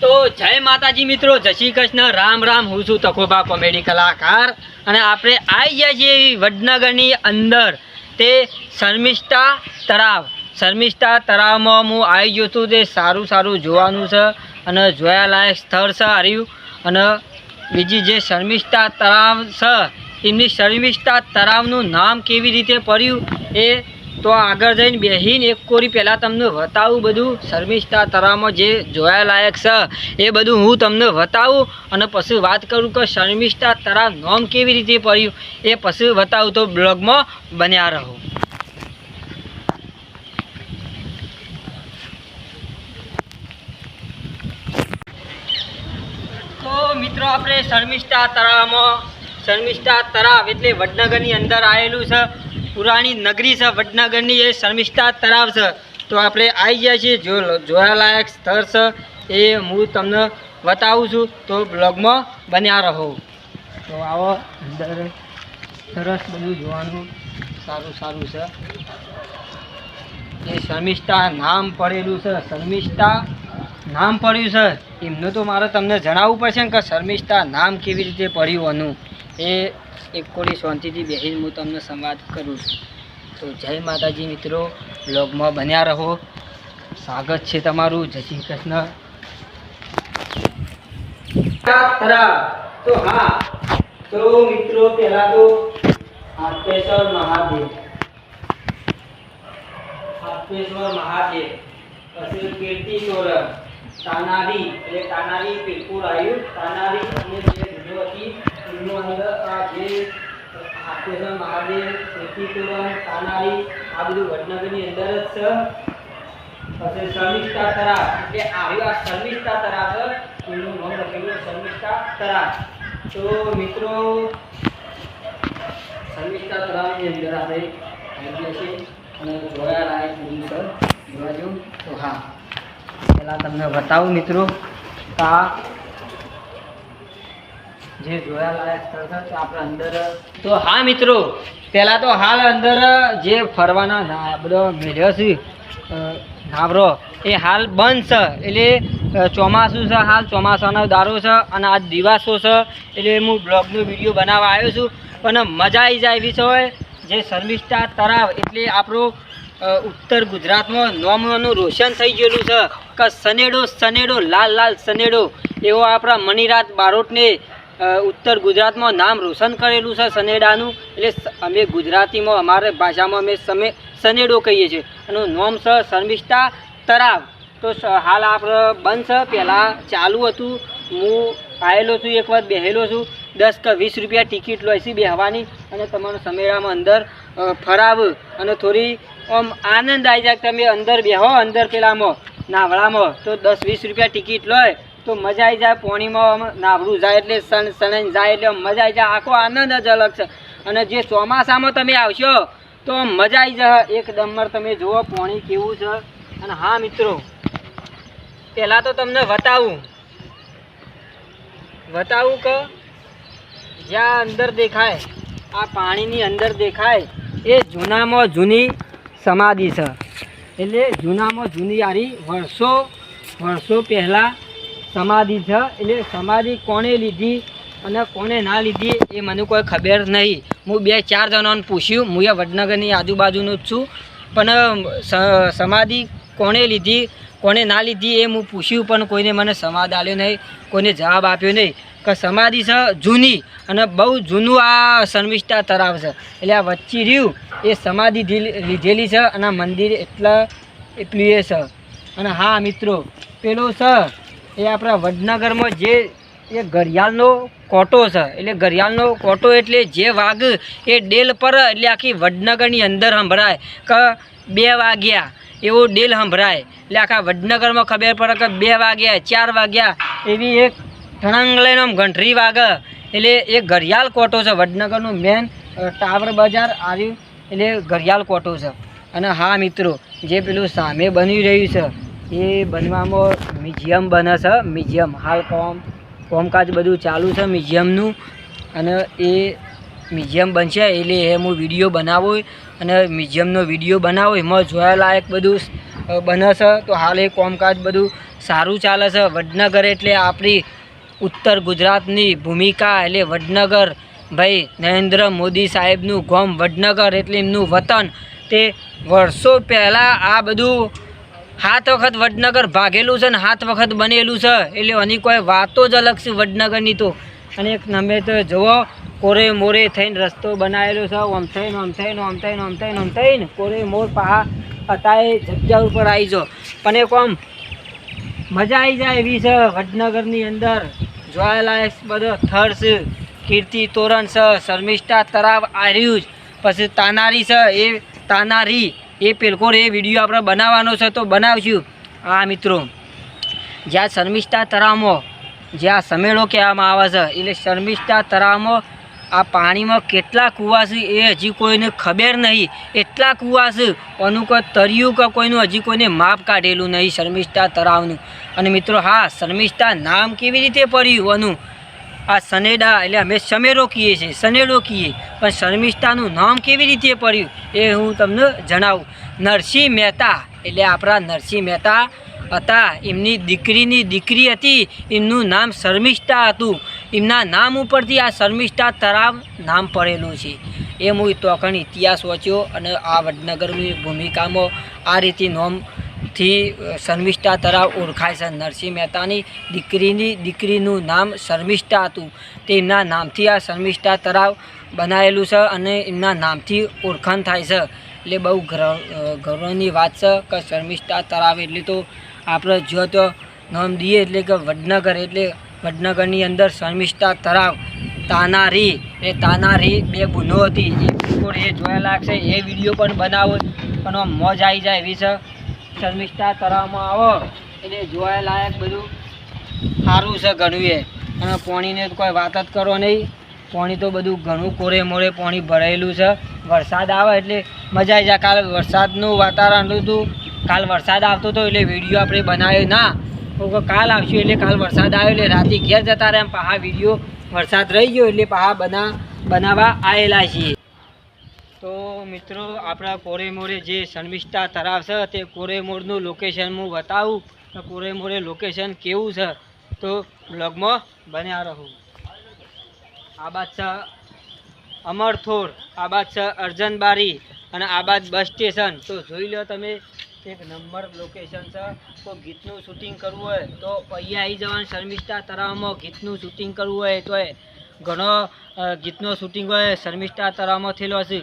તો જય માતાજી મિત્રો, જય શ્રી કૃષ્ણ. રામ રામ, હું છું તકોબા કોમેડી કલાકાર. અને આપણે આવી ગયા છીએ વડનગરની અંદર. તે શર્મિષ્ઠા તળાવ શર્મિષ્ઠા તળાવમાં હું આવી ગયો છું. તે સારું સારું જોવાનું છે અને જોયાલાયક સ્થળ છે હાર્યું અને બીજી જે શર્મિષ્ઠા તળાવ છે, એમની શર્મિષ્ઠા તળાવનું નામ કેવી રીતે પડ્યું એ તો આગળ જઈને બેસીને એક કોરી પહેલાં તમને બતાવું બધું. શર્મિષ્ઠા તળાવમાં જે જોયાલાયક છે, એ બધું હું તમને બતાવું અને પછી વાત કરું કે શર્મિષ્ઠા તરા નોમ કેવી રીતે પડ્યું, એ પછી બતાવું તો બ્લોગમાં બન્યા રહો. તો મિત્રો આપણે શર્મિષ્ઠા તળાવમાં શર્મિષ્ઠા તરાવ એટલે વડનગરની અંદર આવેલું છે. પુરાણી નગરી છે, વડનગરની એ શર્મિષ્ઠા તળાવ છે. તો આપણે આવી ગયા છીએ. જો જોવાલાયક સ્થળ છે, એ હું તમને બતાવું છું. તો બ્લોગમાં બન્યા રહો. તો આવો, અંદર સરસ બધું જોવાનું સારું સારું છે. એ શર્મિષ્ઠા નામ પડેલું છે, શર્મિષ્ઠા નામ પડ્યું છે. એમનું તો મારે તમને જણાવવું પડશે ને કે શર્મિષ્ઠા નામ કેવી રીતે પડ્યું એનું એ એક કોડી શાંતિથી બેસીને હું તમને સંવાદ કરું છું. તો જય માતાજી મિત્રો બ્લોગમાં બન્યા રહો. સ્વાગત છે તમારું. જય શ્રી કૃષ્ણ. તો હા, તો મિત્રો, પહેલા તો હાથેશ્વર મહાદેવ. હાથેશ્વર મહાદેવ. પછી કીર્તિ તોરણ. તાનારી, એટલે તાનારી પીરપુર આવ્યું તાનારી અને જે હતી એમનો અંદર આ જે હાથેશ્વર મહાદેવ તોરણ તાનારી, આ બધું વડનગરની અંદર જ છે. પછી શર્મિષ્ઠા તળાવ એટલે આવ્યું આ શર્મિષ્ઠા છે એનું નામ લખેલું શર્મિષ્ઠા તળાવ તો મિત્રો, શર્મિષ્ઠા તળાવની અંદર આપણે આવી છીએ અને જોયા લાયક બધું છે જોવા જેવું. તો હા, પહેલાં તમને બતાવું મિત્રો આ જે જોયા લાયક સ્થળ છે, તો આપણે અંદર, તો હા મિત્રો, પહેલાં તો હાલ અંદર જે ફરવાના બધો મેળ્યો છે નાવરો, એ હાલ બંધ છે. એટલે ચોમાસું છે, હાલ ચોમાસાનો દારો છે, અને આ દિવાસો છે, એટલે હું બ્લોગનો વીડિયો બનાવવા આવ્યો છું. પણ મજા આવી જાય એવી છે જે શર્મિષ્ઠા તળાવ એટલે આપણું ઉત્તર ગુજરાતમાં નોમનું રોશન થઈ ગયેલું છે. કે સનેડો સનેડો લાલ લાલ સનેડો એવો આપણા મણિરાજ બારોટને ઉત્તર ગુજરાતમાં નામ રોશન કરેલું છે સનેડાનું. એટલે અમે ગુજરાતીમાં, અમારે ભાષામાં અમે સમે, સનેડો કહીએ છીએ. એનું નામ છે શર્મિષ્ઠા તરાવ. તો હાલ આપણે બંધ પહેલાં ચાલુ હતું. હું આવેલો છું, એક વાર બેહેલો છું. દસ કે વીસ રૂપિયા ટિકિટ લોઈશી બેહવાની અને તમારો સમેડામાં અંદર ફરાવ અને થોડી આમ આનંદ આવી જાય તમે અંદર બેહો, અંદર પેલામાં, નાવડામાં. તો દસ વીસ રૂપિયા ટિકિટ લોય. તો મજા આવી જાય, પોણીમાં નાવડું જાય એટલે સણ સણ જાય એટલે મજા આવી જાય, આખો આનંદ જ અલગ છે. અને જે ચોમાસામાં તમે આવશો, તો મજા આવી જાય. એક ડમર તમે જુઓ, પોણી કેવું છે. અને હા, મિત્રો, પહેલાં તો તમને બતાવું બતાવું કે જ્યાં અંદર દેખાય, આ પાણીની અંદર દેખાય, એ જૂનામાં જૂની સમાધિ છે. એટલે જૂનામાં જૂની યારી વર્ષો વર્ષો પહેલાં સમાધિ છે. એટલે સમાધિ કોણે લીધી અને કોણે ના લીધી એ મને કોઈ ખબર નહીં. હું બે ચાર જણાને પૂછ્યું. હું એ વડનગરની આજુબાજુનું જ છું. પણ સમાધિ કોણે લીધી, કોણે ના લીધી એ હું પૂછ્યું, પણ કોઈને મને સમાધ આપ્યો નહીં, કોઈને જવાબ આપ્યો નહીં. કે સમાધિ છે જૂની અને બહુ જૂનું આ શર્મિષ્ઠા તરાવ છે. એટલે આ વચ્ચે રહ્યું, એ સમાધિ લીધેલી છે અને મંદિર એટલા, એટલું છે. અને હા મિત્રો, પેલો છે એ આપણા વડનગરમાં જે એ ઘડિયાળનો કોટો છે, એટલે ઘડિયાળનો કોટો એટલે જે વાઘ એ ડેલ પર એટલે આખી વડનગરની અંદર સંભળાય કે બે વાગ્યા એવો ડેલ સંભળાય. એટલે આખા વડનગરમાં ખબર પડે કે બે વાગ્યા, ચાર વાગ્યા એવી એક ઠણંગ લઈને આમ ઘંટરી વાગે એટલે એ ઘડિયાળ કોટો છે, વડનગરનું મેન ટાવર બજાર આવ્યું એટલે ઘડિયાળ કોટો છે. અને હા મિત્રો, જે પેલું સામે બની રહ્યું છે એ બનવામાં મ્યુઝિયમ બને છે. મ્યુઝિયમ હાલ કોમ, કોમકાજ બધું ચાલુ છે મ્યુઝિયમનું. અને એ મ્યુઝિયમ બનશે એટલે એ હું વીડિયો બનાવો. અને મ્યુઝિયમનો વીડિયો બનાવો. એમાં જોયા લાયક બધું બને છે. તો હાલ એ કોમકાજ બધું સારું ચાલે છે. વડનગર એટલે આપણી ઉત્તર ગુજરાતની ભૂમિકા એટલે વડનગર. ભાઈ નરેન્દ્ર મોદી સાહેબનું ગોમ વડનગર એટલે એમનું વતન. તે વર્ષો પહેલાં આ બધું સાત વખત વડનગર ભાગેલું છે ને સાત વખત બનેલું છે, એટલે એની કોઈ વાતો જ અલગ છે વડનગરની તો. અને એક નમે તો જુઓ, કોરે મોરે થઈને રસ્તો બનાવેલો છે, આમ થઈને આમ થઈને આમ થઈને આમ થઈને આમ થઈને કોરે મોર પહા અત્યારે જગ્યા ઉપર આવી જાઓ પણ એક આમ મજા આવી જાય એવી છે વડનગરની અંદર. જોવાલાયક બધો થર છે, કીર્તિ તોરણ છે, શર્મિષ્ઠા તરાવ આર્યું પછી તાનારી છે, એ તાનારી એ પેલકોર એ વીડિયો આપણે બનાવવાનો છે તો બનાવશું. આ મિત્રો. જ્યાં શર્મિષ્ઠા તરામો, જ્યાં સમેળો કહેવામાં આવે છે. એટલે શર્મિષ્ઠા તરામો, આ પાણીમાં કેટલા કૂવા છે એ હજી કોઈને ખબર નહીં. એટલા કૂવા છે, કોનું કોઈ તર્યું કે કોઈનું હજી કોઈને માપ કાઢેલું નહીં શર્મિષ્ઠા તરાવનું. અને મિત્રો, હા, શર્મિષ્ઠા નામ કેવી રીતે પડ્યું? આનું આ સનેડા, એટલે અમે સમેરો કહીએ છીએ, સનેડો કહીએ. પણ શર્મિષ્ઠાનું નામ કેવી રીતે પડ્યું એ હું તમને જણાવું. નરસિંહ મહેતા, એટલે આપણા નરસિંહ મહેતા હતા. એમની દીકરીની દીકરી હતી. એમનું નામ શર્મિષ્ઠા હતું. એમના નામ ઉપરથી આ શર્મિષ્ઠા તરાવ નામ પડેલું છે. એ હું તોકણ ઇતિહાસ વાંચ્યો અને આ વડનગરની ભૂમિકામાં આ રીતે નોમથી શર્મિષ્ઠા તળાવ ઓળખાય છે. નરસિંહ મહેતાની દીકરીની, દીકરીનું નામ શર્મિષ્ઠા હતું. તેમના નામથી આ શર્મિષ્ઠા તળાવ બનાવેલું છે અને એમના નામથી ઓળખાણ થાય છે. એટલે બહુ ગર્વ ગૌરવની વાત છે કે શર્મિષ્ઠા તળાવ એટલે તો આપણે જો તો નામ દઈએ એટલે કે વડનગર, એટલે વડનગરની અંદર શર્મિષ્ઠા તરાવ તાનારી, એ તાનારી બે બુનો હતી. એ બિલકુલ એ જોયા લાગશે એ વીડિયો પણ બનાવો પણ મોજ આવી જાય એવી છે. શર્મિષ્ઠા તળાવમાં આવો. એટલે જોવા લાયક બધું સારું છે ઘણું એ અને પાણીને કોઈ વાત જ કરો નહીં. પાણી તો બધું ઘણું કોરે મોરે પાણી ભરાયેલું છે. વરસાદ આવે એટલે મજા આવી જાય. કાલ વરસાદનું વાતાવરણ હતું. કાલ વરસાદ આવતો હતો એટલે વીડિયો આપણે બનાવ્યો ના. કાલ આવશું એટલે કાલ વરસાદ આવ્યો એટલે રાતે ઘેર જતા રહ્યા પાહા વીડિયો વરસાદ રહી ગયો એટલે પાહા બના બનાવવા આવેલા છીએ. તો મિત્રો, આપણા કોરેમોરે જે શર્મિષ્ઠા તળાવ છે, તે કોરેમોરનું લોકેશન હું બતાવું. તો કોરેમોરે લોકેશન કેવું છે? તો બ્લોગમાં બન્યા રહું. આ બાદ છે અમરથોર, આ બાદ છે અર્જનબારી અને આ બાદ બસ સ્ટેશન. તો જોઈ લો તમે, એક નંબર લોકેશન છે. તો ગીતનું શૂટિંગ કરવું હોય તો અહીંયા આવી જવાનું, શર્મિષ્ઠા તળાવમાં ગીતનું શૂટિંગ કરવું હોય તો ઘણો ગીતનું શૂટિંગ હોય, શર્મિષ્ઠા તળાવમાં થયેલો હશે.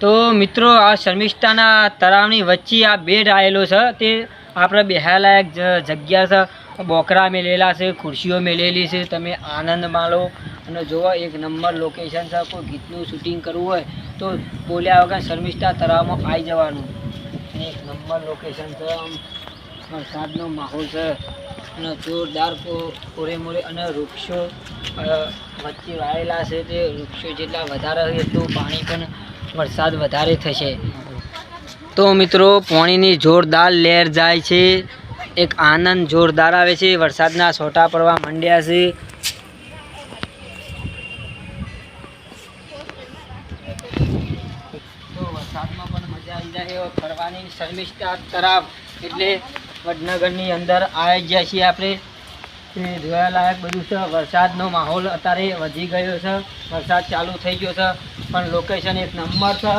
તો મિત્રો, આ શર્મિષ્ઠાના તળાવની વચ્ચે આ બેડ આવેલો છે. તે આપણે બેહાલાયક જગ્યા છે. બોકરા મેલેલા છે, ખુરશીઓ મેલેલી છે. તમે આનંદ માણો. અને જોવો, એક નંબર લોકેશન છે. કોઈ ગીતનું શૂટિંગ કરવું હોય, તો બોલ્યા વગર શર્મિષ્ઠા તળાવમાં આવી જવાનું. એક નંબર લોકેશન છે. આમ વરસાદનો માહોલ છે. અને જોરદાર કોરે મોરે અને વૃક્ષો વચ્ચે વાળેલા છે તે વૃક્ષો જેટલા વધારે હોય એટલું પાણી પણ વરસાદ વધારે થશે. તો મિત્રો, પાણીની જોરદાર લહેર જાય છે. એક આનંદ જોરદાર આવે છે. વરસાદના છોટા પડવા માંડ્યા છે. તો વરસાદમાં પણ મજા આવી જાય ફરવાની શર્મિષ્ઠા તળાવ એટલે વડનગરની અંદર આવી ગયા છીએ આપણે, તે જોયા લાયક બધું છે. વરસાદનો માહોલ અત્યારે વધી ગયો છે. વરસાદ ચાલુ થઈ ગયો છે. પણ લોકેશન એક નંબર છે.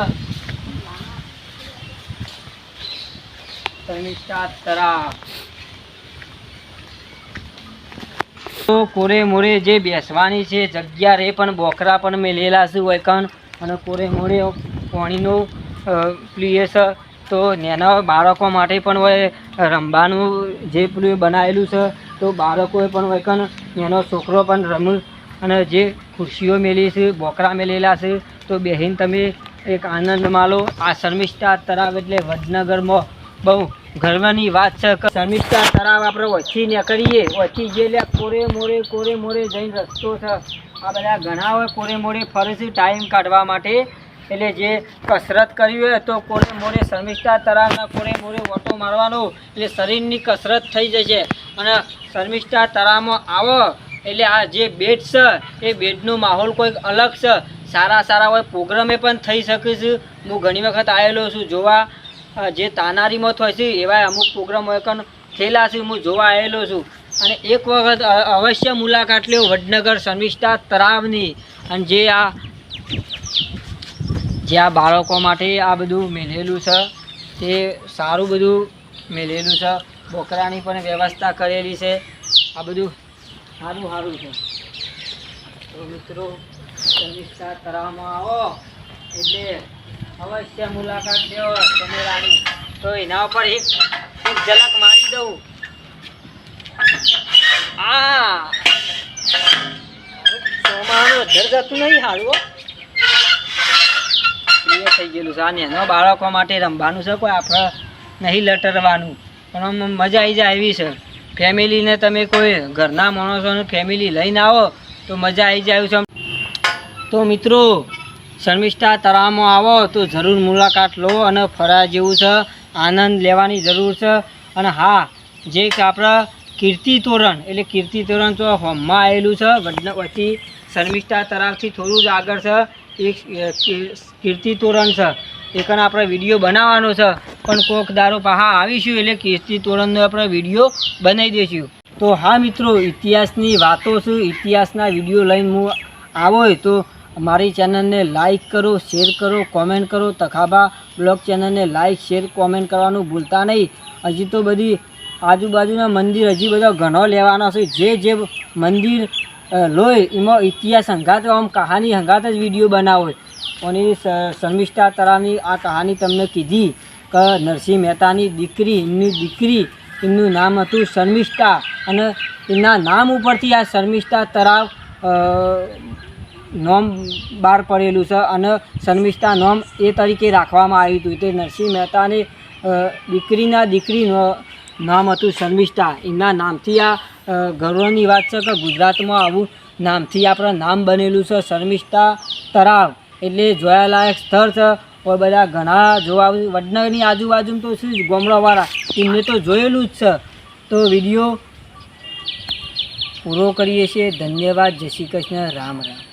તો કોરે મોરે જે બેસવાની છે જગ્યા રે પણ બોકરા પણ મેલેલા છે વૈકન અને કોરે મોરે પાણીનો છે. તો નાના બાળકો માટે પણ હોય, રમવાનું જે બનાવેલું છે, તો બાળકોએ પણ હોય કણ છોકરો પણ રમ અને જે ખુરશીઓ મેલી છે, બોકરા મેલેલા છે, તો બહેન તમે એક આનંદ માલો આ શર્મિષ્ઠા તળાવ એટલે વડનગરમાં. બહુ ગર્વની વાત છે કે શર્મિષ્ઠા તળાવ આપણે ઓછી નીકળીએ વચ્ચી જે લે કોરે મોરે કોરે મોરે જઈને રસ્તો છે. આ બધા ઘણા હોય, કોરે મોરે ફરે છે ટાઈમ કાઢવા માટે. એટલે જે કસરત કરવી હોય તો કોરે મોરે શર્મિષ્ઠા તળાવના કોરે મોરે ઓટો મારવાનો. એટલે શરીરની કસરત થઈ જશે. અને શર્મિષ્ઠા તળાવમાં આવો. એટલે આ જે બેડ છે, એ બેડનો માહોલ કોઈક અલગ છે. સારા સારા હોય પ્રોગ્રામે પણ થઈ શકે હું ઘણી વખત આવેલો છું જોવા. જે તાનારીમાં થાય છે એવા અમુક પ્રોગ્રામ હોય પણ થયેલા છે, હું જોવા આવેલો છું. અને એક વખત અવશ્ય મુલાકાત લેવું વડનગર શર્મિષ્ઠા તળાવની અને જે આ જે આ બાળકો માટે આ બધું મેલેલું છે, તે સારું બધું મેલેલું છે. બોકરાની પણ વ્યવસ્થા કરેલી છે. આ બધું સારું સારું છે. તો મિત્રો શર્મિષ્ઠા તળાવમાં આવો. એટલે અવશ્ય મુલાકાત લેવો કેમેરાની. તો એના ઉપર એક એક ઝલક મારી દઉં. આ! ચોમાનું અધર જતું નહીં હારું હો. થઈ ગયેલું છે. આ એનો બાળકો માટે રમવાનું છે કોઈ, આપણે નહીં લટરવાનું. પણ આમ મજા આવી જાય એવી છે. ફેમિલીને તમે કોઈ ઘરના માણસોને ફેમિલી લઈને આવો તો મજા આવી જાય છે. તો મિત્રો, શર્મિષ્ઠા તળાવમાં આવો તો જરૂર મુલાકાત લો અને ફરવા જેવું છે. આનંદ લેવાની જરૂર છે. અને હા, જે આપણા કીર્તિ તોરણ, એટલે કીર્તિ તોરણ તો હોમમાં આવેલું છે. વડનવતી શર્મિષ્ઠા તળાવથી થોડું જ આગળ છે. એક કીર્તિ તોરણ છે એકને આપણે વીડિયો બનાવવાનો છે. પણ કોક દારો પાહા આવીશું એટલે કીર્તિ તોરણનો આપણે વીડિયો બનાવી દઈશું તો હા મિત્રો, ઇતિહાસની વાતો શું? ઇતિહાસના વીડિયો લઈને હું આવો તો મારી ચેનલને લાઈક કરો, શેર કરો, કોમેન્ટ કરો. તખાબા બ્લોગ ચેનલને લાઈક, શેર, કોમેન્ટ કરવાનું ભૂલતા નહીં. હજી તો બધી આજુબાજુના મંદિર હજી બધા ઘણો લેવાના છે. જે જે મંદિર લોય, એમાં ઇતિહાસ હંગાત, આમ કહાની હંગાત જ વીડિયો બનાવો અને શર્મિષ્ઠા તરાની આ કહાની તમને કીધી કે નરસિંહ મહેતાની દીકરી, એમની દીકરી, એમનું નામ હતું શર્મિષ્ઠા અને એમના નામ ઉપરથી આ શર્મિષ્ઠા તરાવ નોમ બહાર પડેલું છે અને શર્મિષ્ઠા નોમ એ તરીકે રાખવામાં આવ્યું હતું. તે નરસિંહ મહેતાની દીકરીના દીકરીનું નામ હતું શર્મિષ્ઠા. એમના નામથી આ ગૌરવની વાત છે કે ગુજરાતમાં આવું નામથી આપણા નામ બનેલું છે શર્મિષ્ઠા તળાવ એટલે જોયાલાયક સ્થળ છે. કોઈ બધા ઘણા જોવા વડનગરની આજુબાજુમાં તો શું જ ગામડાવાળા. એમને તો જોયેલું જ છે. તો વીડિયો પૂરો કરીએ છીએ. ધન્યવાદ. જય શ્રી કૃષ્ણ. રામ રામ.